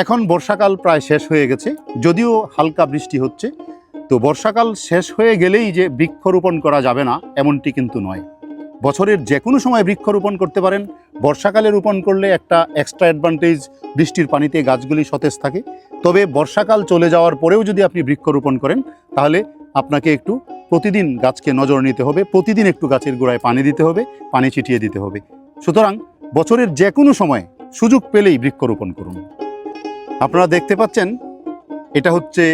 এখন বর্ষাকাল প্রায় শেষ হয়ে গেছে, যদিও হালকা বৃষ্টি হচ্ছে। তো বর্ষাকাল শেষ হয়ে গেলেই যে বৃক্ষরোপণ করা যাবে না, এমনটি কিন্তু নয়। বছরের যে কোনো সময় বৃক্ষরোপণ করতে পারেন। বর্ষাকালে রোপণ করলে একটা এক্সট্রা অ্যাডভান্টেজ বৃষ্টির পানিতে গাছগুলি সতেজ থাকে। তবে বর্ষাকাল চলে যাওয়ার পরেও যদি আপনি বৃক্ষরোপণ করেন, তাহলে আপনাকে একটু প্রতিদিন গাছকে নজর নিতে হবে। প্রতিদিন একটু গাছের গোড়ায় পানি দিতে হবে, পানি ছিটিয়ে দিতে হবে। সুতরাং বছরের যে কোনো সময় সুযোগ পেলেই বৃক্ষরোপণ করুন। আপনারা দেখতে পাচ্ছেন, এটা হচ্ছে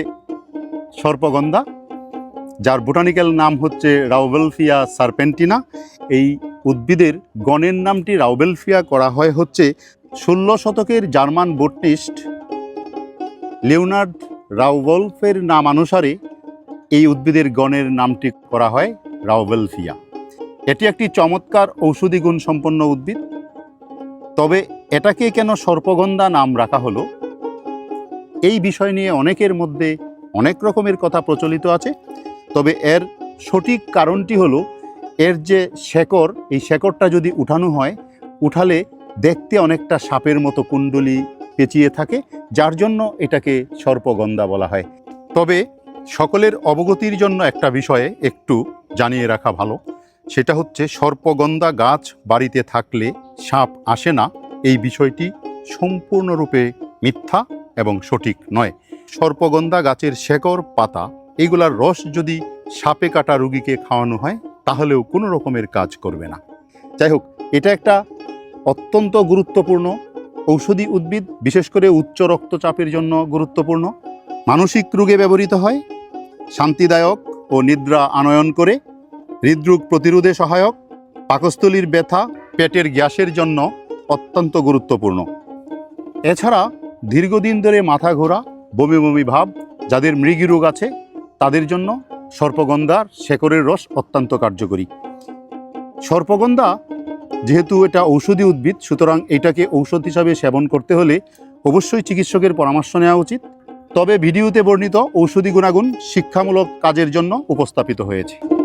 সর্পগন্ধা, যার বোটানিক্যাল নাম হচ্ছে রাউবেলফিয়া সার্পেন্টিনা। এই উদ্ভিদের গণের নামটি রাউবেলফিয়া করা হয় হচ্ছে ষোলো শতকের জার্মান বোটনিস্ট লিওনার্ড রাউবলফের নামানুসারে এই উদ্ভিদের গণের নামটি করা হয় রাউবেলফিয়া। এটি একটি চমৎকার ঔষধি গুণ সম্পন্ন উদ্ভিদ। তবে এটাকে কেন সর্পগন্ধা নাম রাখা হলো? এই বিষয় নিয়ে অনেকের মধ্যে অনেক রকমের কথা প্রচলিত আছে। তবে এর সঠিক কারণটি হলো, এর যে শেকড়, এই শেকড়টা যদি উঠানো হয়, উঠালে দেখতে অনেকটা সাপের মতো কুণ্ডলি পেঁচিয়ে থাকে, যার জন্য এটাকে সর্পগন্ধা বলা হয়। তবে সকলের অবগতির জন্য একটা বিষয়ে একটু জানিয়ে রাখা ভালো, সেটা হচ্ছে সর্পগন্ধা গাছ বাড়িতে থাকলে সাপ আসে না, এই বিষয়টি সম্পূর্ণরূপে মিথ্যা। এবং সঠিক নয়। সর্পগন্ধা গাছের শেকড়, পাতা এগুলার রস যদি সাপে কাটা রুগীকে খাওয়ানো হয়, তাহলেও কোনো রকমের কাজ করবে না। যাই হোক, এটা একটা অত্যন্ত গুরুত্বপূর্ণ ঔষধি উদ্ভিদ, বিশেষ করে উচ্চ রক্তচাপের জন্য গুরুত্বপূর্ণ। মানসিক রোগে ব্যবহৃত হয়, শান্তিদায়ক ও নিদ্রা আনয়ন করে, হৃদরোগ প্রতিরোধে সহায়ক, পাকস্থলীর ব্যথা, পেটের গ্যাসের জন্য অত্যন্ত গুরুত্বপূর্ণ। এছাড়া দীর্ঘদিন ধরে মাথা ঘোরা, বমি বমি ভাব, যাদের মৃগী রোগ আছে, তাদের জন্য সর্পগন্ধার শেকরের রস অত্যন্ত কার্যকরী। সর্পগন্ধা, যেহেতু এটা ঔষধি উদ্ভিদ, সুতরাং এটাকে ঔষধ হিসাবে সেবন করতে হলে অবশ্যই চিকিৎসকের পরামর্শ নেওয়া উচিত। তবে ভিডিওতে বর্ণিত ঔষধি গুণাগুণ শিক্ষামূলক কাজের জন্য উপস্থাপিত হয়েছে।